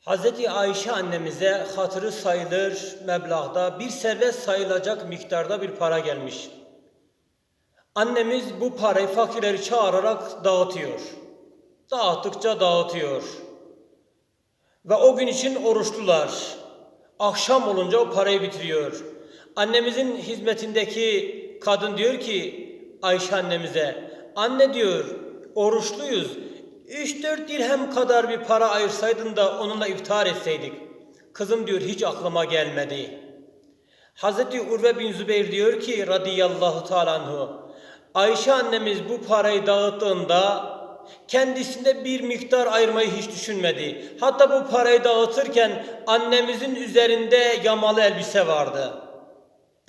Hazreti Ayşe annemize hatırı sayılır meblağda bir servet sayılacak miktarda bir para gelmiş. Annemiz bu parayı fakirleri çağırarak dağıtıyor. Dağıttıkça dağıtıyor. Ve o gün için oruçlular. Akşam olunca o parayı bitiriyor. Annemizin hizmetindeki kadın diyor ki Ayşe annemize, anne diyor oruçluyuz. 3-4 dirhem kadar bir para ayırsaydın da onunla iftar etseydik. Kızım diyor hiç aklıma gelmedi. Hazreti Urve bin Zübeyir diyor ki radıyallahu teala anhu, Ayşe annemiz bu parayı dağıttığında kendisinde bir miktar ayırmayı hiç düşünmedi. Hatta bu parayı dağıtırken annemizin üzerinde yamalı elbise vardı.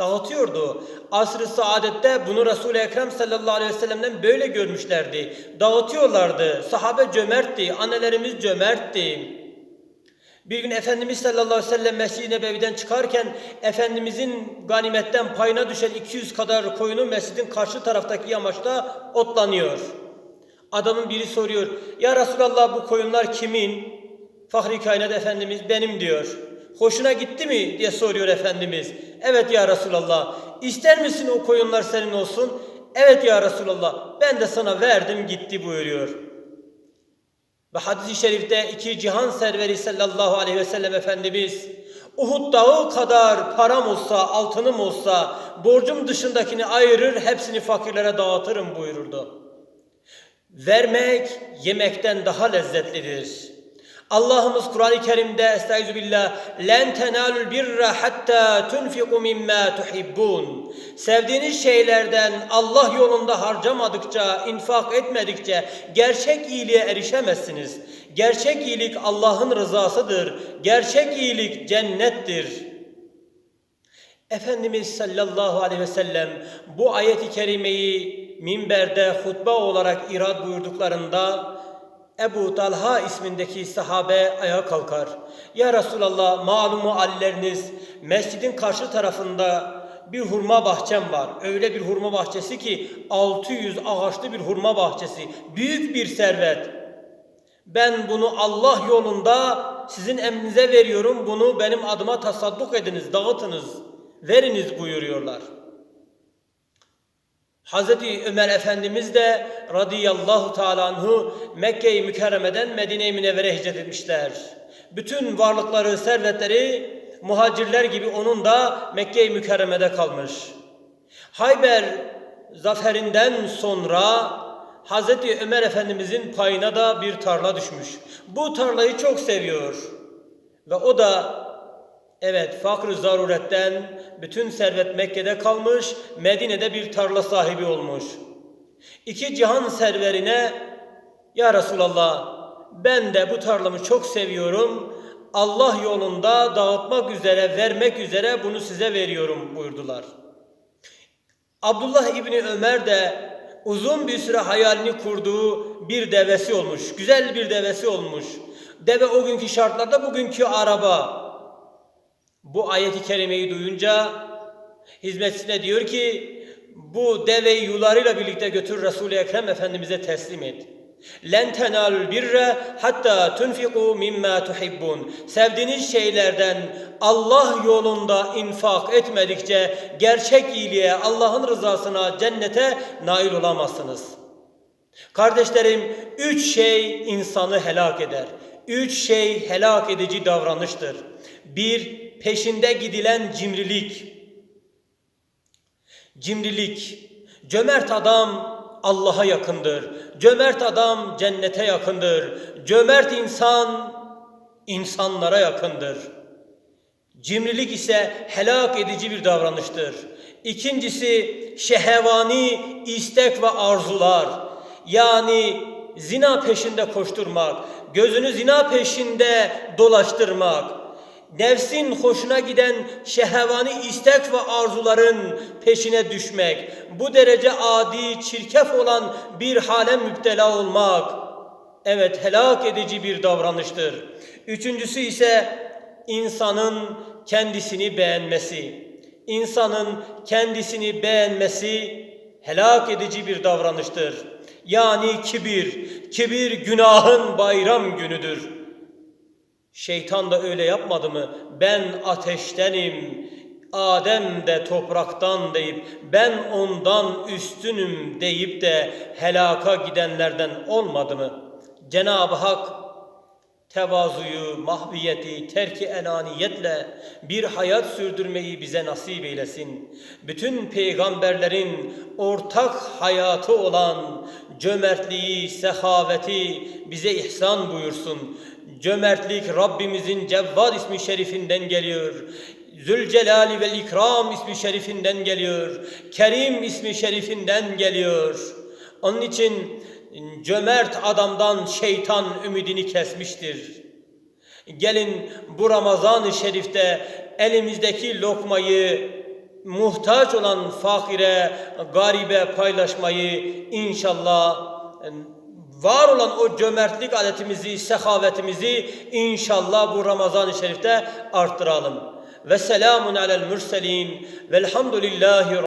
Dağıtıyordu. Asr-ı saadette bunu Resul-i Ekrem sallallahu aleyhi ve sellem'den böyle görmüşlerdi. Dağıtıyorlardı. Sahabe cömertti. Annelerimiz cömertti. Bir gün Efendimiz sallallahu aleyhi ve sellem Mescid-i Nebevi'den çıkarken Efendimizin ganimetten payına düşen 200 kadar koyunu mescidin karşı taraftaki yamaçta otlanıyor. Adamın biri soruyor. Ya Resulallah bu koyunlar kimin? Fahri kainat Efendimiz benim diyor. Hoşuna gitti mi diye soruyor Efendimiz. Evet ya Resulallah. İster misin o koyunlar senin olsun? Evet ya Resulallah. Ben de sana verdim gitti buyuruyor. Ve hadis-i şerifte iki cihan serveri sallallahu aleyhi ve sellem Efendimiz Uhud dağı kadar param olsa, altınım olsa, borcum dışındakini ayırır, hepsini fakirlere dağıtırım buyururdu. Vermek yemekten daha lezzetlidir. Allah'ımız Kur'an-ı Kerim'de Estaizu billah len tenalul birra hatta tunfiqu mimma tuhibbun. Sevdiğiniz şeylerden Allah yolunda harcamadıkça, infak etmedikçe gerçek iyiliğe erişemezsiniz. Gerçek iyilik Allah'ın rızasıdır. Gerçek iyilik cennettir. Efendimiz sallallahu aleyhi ve sellem bu ayeti kerimeyi minberde hutbe olarak irad buyurduklarında Ebu Talha ismindeki sahabe ayağa kalkar. Ya Resulallah malumu halleriniz mescidin karşı tarafında bir hurma bahçem var. Öyle bir hurma bahçesi ki 600 ağaçlı bir hurma bahçesi. Büyük bir servet. Ben bunu Allah yolunda sizin emrinize veriyorum. Bunu benim adıma tasadduk ediniz, dağıtınız, veriniz buyuruyorlar. Hazreti Ömer Efendimiz de radıyallahu teala anhu Mekke-i Mükerreme'den Medine-i Münevvere hicret etmişler. Bütün varlıkları, servetleri muhacirler gibi onun da Mekke-i Mükerreme'de kalmış. Hayber zaferinden sonra Hazreti Ömer Efendimizin payına da bir tarla düşmüş. Bu tarlayı çok seviyor. Ve o da Evet, fakr zaruretten bütün servet Mekke'de kalmış, Medine'de bir tarla sahibi olmuş. İki cihan serverine, Ya Resulallah, ben de bu tarlamı çok seviyorum, Allah yolunda dağıtmak üzere, vermek üzere bunu size veriyorum buyurdular. Abdullah İbni Ömer de uzun bir süre hayalini kurduğu bir devesi olmuş, güzel bir devesi olmuş. Deve o günkü şartlarda bugünkü araba, bu ayeti kerimeyi duyunca hizmetçisine diyor ki bu deveyi yularıyla birlikte götür Resul-i Ekrem Efendimiz'e teslim et. Len tenalul birre hatta tunfiku mimma tuhibbun. Sevdiğiniz şeylerden Allah yolunda infak etmedikçe gerçek iyiliğe, Allah'ın rızasına, cennete nail olamazsınız. Kardeşlerim, üç şey insanı helak eder. Üç şey helak edici davranıştır. Bir, peşinde gidilen cimrilik. Cimrilik. Cömert adam Allah'a yakındır. Cömert adam cennete yakındır. Cömert insan insanlara yakındır. Cimrilik ise helak edici bir davranıştır. İkincisi şehevani istek ve arzular. Yani zina peşinde koşturmak, gözünü zina peşinde dolaştırmak, nefsin hoşuna giden şehvani istek ve arzuların peşine düşmek, bu derece adi, çirkef olan bir hale müptela olmak, evet helak edici bir davranıştır. Üçüncüsü ise insanın kendisini beğenmesi. İnsanın kendisini beğenmesi helak edici bir davranıştır. Yani kibir, kibir günahın bayram günüdür. Şeytan da öyle yapmadı mı? Ben ateştenim, Adem de topraktan deyip ben ondan üstünüm deyip de helaka gidenlerden olmadı mı? Cenab-ı Hak tevazuyu, mahviyeti, terki enaniyetle bir hayat sürdürmeyi bize nasip eylesin. Bütün peygamberlerin ortak hayatı olan cömertliği, sehaveti bize ihsan buyursun. Cömertlik Rabbimizin Cevvad ismi şerifinden geliyor. Zülcelali ve İkram ismi şerifinden geliyor. Kerim ismi şerifinden geliyor. Onun için cömert adamdan şeytan ümidini kesmiştir. Gelin bu Ramazan-ı Şerif'te elimizdeki lokmayı muhtaç olan fakire, garibe paylaşmayı inşallah var olan o cömertlik adetimizi, sehavetimizi inşallah bu Ramazan-ı Şerif'te arttıralım. Ve selamun alel mürselin velhamdülillahi